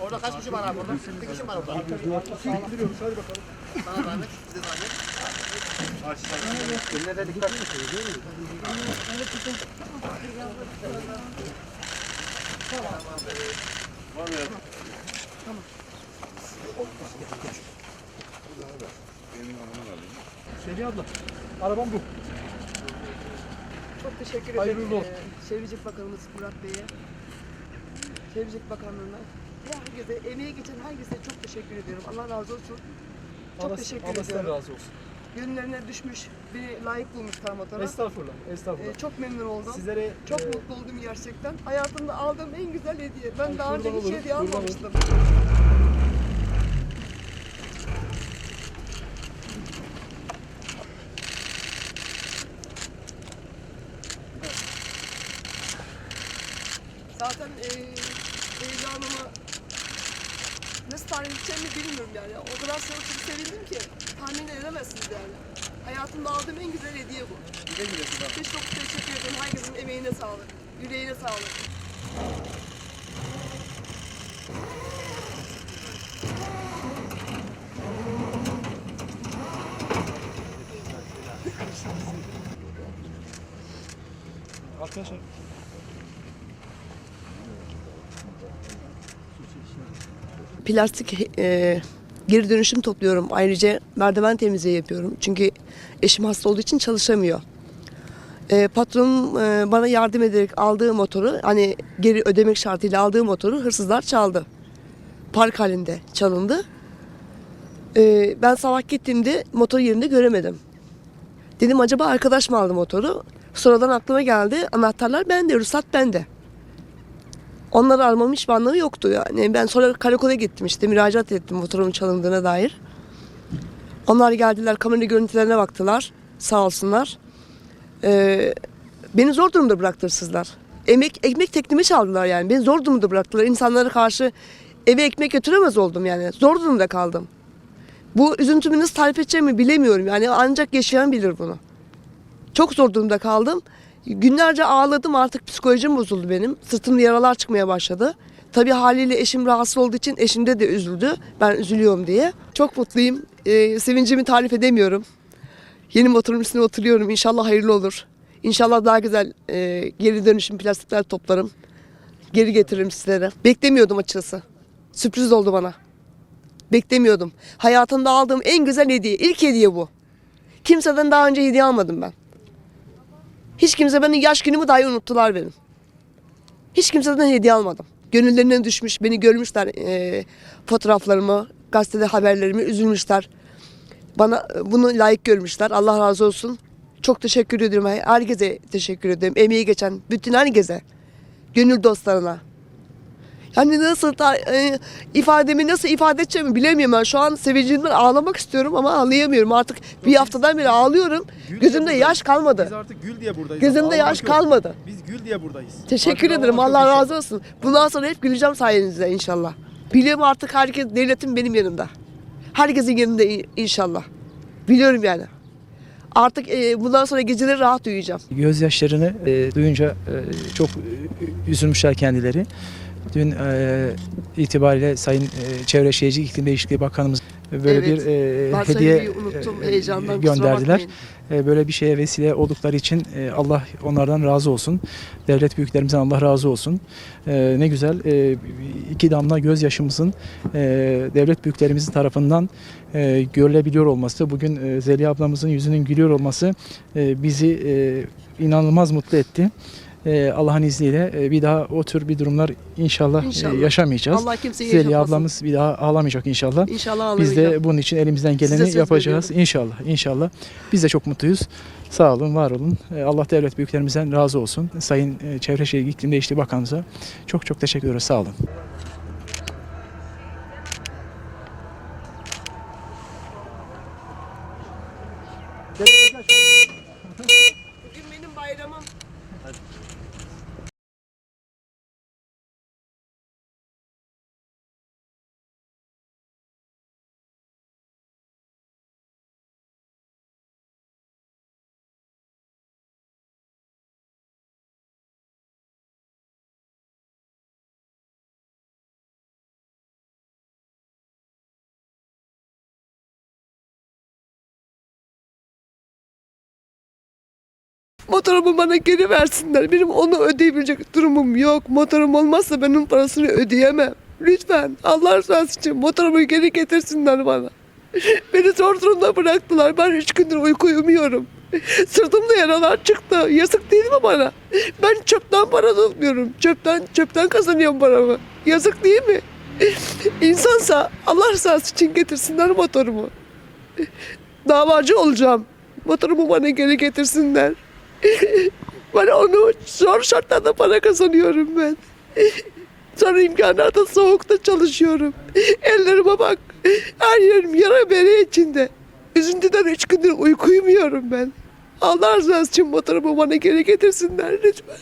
Orada kaç kişi var abi orada? Bir kişi var orada. Gidiyoruz hadi bakalım. Sana zahmet, size zahmet. Eline de dikkat. Seni abla. Arabam bu. Çok teşekkür Hayırlı ederim. olsun. Ee, Çevrecilik Bakanımız Murat Bey'e, Çevrecilik Bakanlığı'na, herkese, emeği geçen herkese çok teşekkür ediyorum. Allah razı olsun. Çok Allah, teşekkür Allah ediyorum. razı olsun. Gönüllerine düşmüş, beni layık bulmuşlar motora. Estağfurullah. Estağfurullah. Ee, çok memnun oldum. Sizlere Çok e, mutlu oldum gerçekten. Hayatımda aldığım en güzel hediye. Ben daha önce hiç olur, hediye almamıştım. Zaten e, heyecanımı nasıl tarif edeceğimi bilmiyorum yani. O kadar çok sevindim ki tahmin edemezsiniz yani. Hayatımda aldığım en güzel hediye bu. güle güle kullan. Çok çok teşekkür ederim. Herkesin emeğine sağlık. Yüreğine sağlık. Arkadaşlar plastik e, geri dönüşüm topluyorum. Ayrıca merdiven temizliği yapıyorum. Çünkü eşim hasta olduğu için çalışamıyor. E, patronum e, bana yardım ederek aldığı motoru hani geri ödemek şartıyla aldığı motoru hırsızlar çaldı. Park halinde çalındı. E, ben sabah gittiğimde motor yerinde göremedim. Dedim acaba arkadaş mı aldı motoru? Sonradan aklıma geldi. Anahtarlar bende, ruhsat bende. Onları almamın hiçbir anlamı yoktu yani. Ben sonra karakola gittim işte müracaat ettim motorumun çalındığına dair. Onlar geldiler kamera görüntülerine baktılar sağ olsunlar. Ee, beni zor durumda bıraktı hırsızlar. Emek, ekmek teknimi çaldılar yani. Beni zor durumda bıraktılar. İnsanlara karşı eve ekmek götüremez oldum yani. Zor durumda kaldım. Bu üzüntümü nasıl tarif edeceğimi bilemiyorum. Yani ancak yaşayan bilir bunu. Çok zor durumda kaldım. Günlerce ağladım artık psikolojim bozuldu benim. Sırtımda yaralar çıkmaya başladı. Tabii haliyle eşim rahatsız olduğu için eşim de üzüldü. Ben üzülüyorum diye. Çok mutluyum. Ee, sevincimi tarif edemiyorum. Yeni motorun üstüne oturuyorum. İnşallah hayırlı olur. İnşallah daha güzel e, geri dönüşüm plastikler toplarım. Geri getiririm sizlere. Beklemiyordum açıkçası. Sürpriz oldu bana. Beklemiyordum. Hayatımda aldığım en güzel hediye. İlk hediye bu. Kimseden daha önce hediye almadım ben. Hiç kimse benim yaş günümü dahi unuttular benim. Hiç kimseden hediye almadım. Gönüllerine düşmüş, beni görmüşler eee, fotoğraflarımı, gazetede haberlerimi, üzülmüşler. Bana e, bunu layık görmüşler. Allah razı olsun. Çok teşekkür ediyorum. Herkese teşekkür ederim. Emeği geçen bütün herkese. Gönül dostlarına. Yani nasıl ta- e, ifademi nasıl ifade edeceğimi bilemiyorum ben. Şu an sevincimden ağlamak istiyorum ama ağlayamıyorum. Artık bir haftadan beri ağlıyorum. Gül Gözümde diye yaş kalmadı. biz artık gül diye buradayız. Gözümde yaş yok. kalmadı. Biz gül diye buradayız. Teşekkür Artık ederim. Allah razı olsun. Bundan sonra hep güleceğim sayenizde inşallah. Biliyorum artık herkes, devletim benim yanımda. Herkesin yanında in- inşallah. Biliyorum yani. Artık e, bundan sonra geceleri rahat uyuyacağım. Gözyaşlarını e, duyunca e, çok e, üzülmüşler kendileri. Dün e, itibariyle Sayın e, Çevre Şehircilik İklim Değişikliği Bakanımız böyle Evet. bir e, hediye unuttum e, gönderdiler. E, böyle bir şeye vesile oldukları için e, Allah onlardan razı olsun. Devlet büyüklerimizden Allah razı olsun. E, ne güzel e, iki damla gözyaşımızın e, devlet büyüklerimizin tarafından e, görülebiliyor olması, bugün e, Zeliha ablamızın yüzünün gülüyor olması e, bizi e, inanılmaz mutlu etti. E, Allah'ın izniyle e, bir daha o tür bir durumlar inşallah, e, İnşallah. yaşamayacağız. Allah kimseyi Zeliha yaşatmasın. ablamız bir daha ağlamayacak inşallah. İnşallah Biz ağlamayacağım. de bunun için elimizden geleni yapacağız. İnşallah, inşallah. Biz de çok mutluyuz. Sağ olun, var olun. Ee, Allah devlet büyüklerimizden razı olsun. Sayın e, Çevre Şehircilik İklim Değişikliği Bakanımıza çok çok teşekkür ederiz. Sağ olun. Bugün benim bayramım. That's Motorumu bana geri versinler. Benim onu ödeyebilecek durumum yok. Motorum olmazsa ben onun parasını ödeyemem. Lütfen Allah rızası için motorumu geri getirsinler bana. Beni zor durumda bıraktılar. Ben üç gündür uyku uyumuyorum. Sırtımda yaralar çıktı. Yazık değil mi bana? Ben çöpten para tutmuyorum. Çöpten, çöpten kazanıyorum paramı. Yazık değil mi? İnsansa Allah rızası için getirsinler motorumu. Davacı olacağım. Motorumu bana geri getirsinler. Ben onu zor şartlarda para kazanıyorum ben. Sonra imkanlarda soğukta çalışıyorum. Ellerime bak. Her yerim yara bere içinde. Üzüntüden üç gündür uyku uyumuyorum ben. Allah rızası için motorumu bana geri getirsinler lütfen.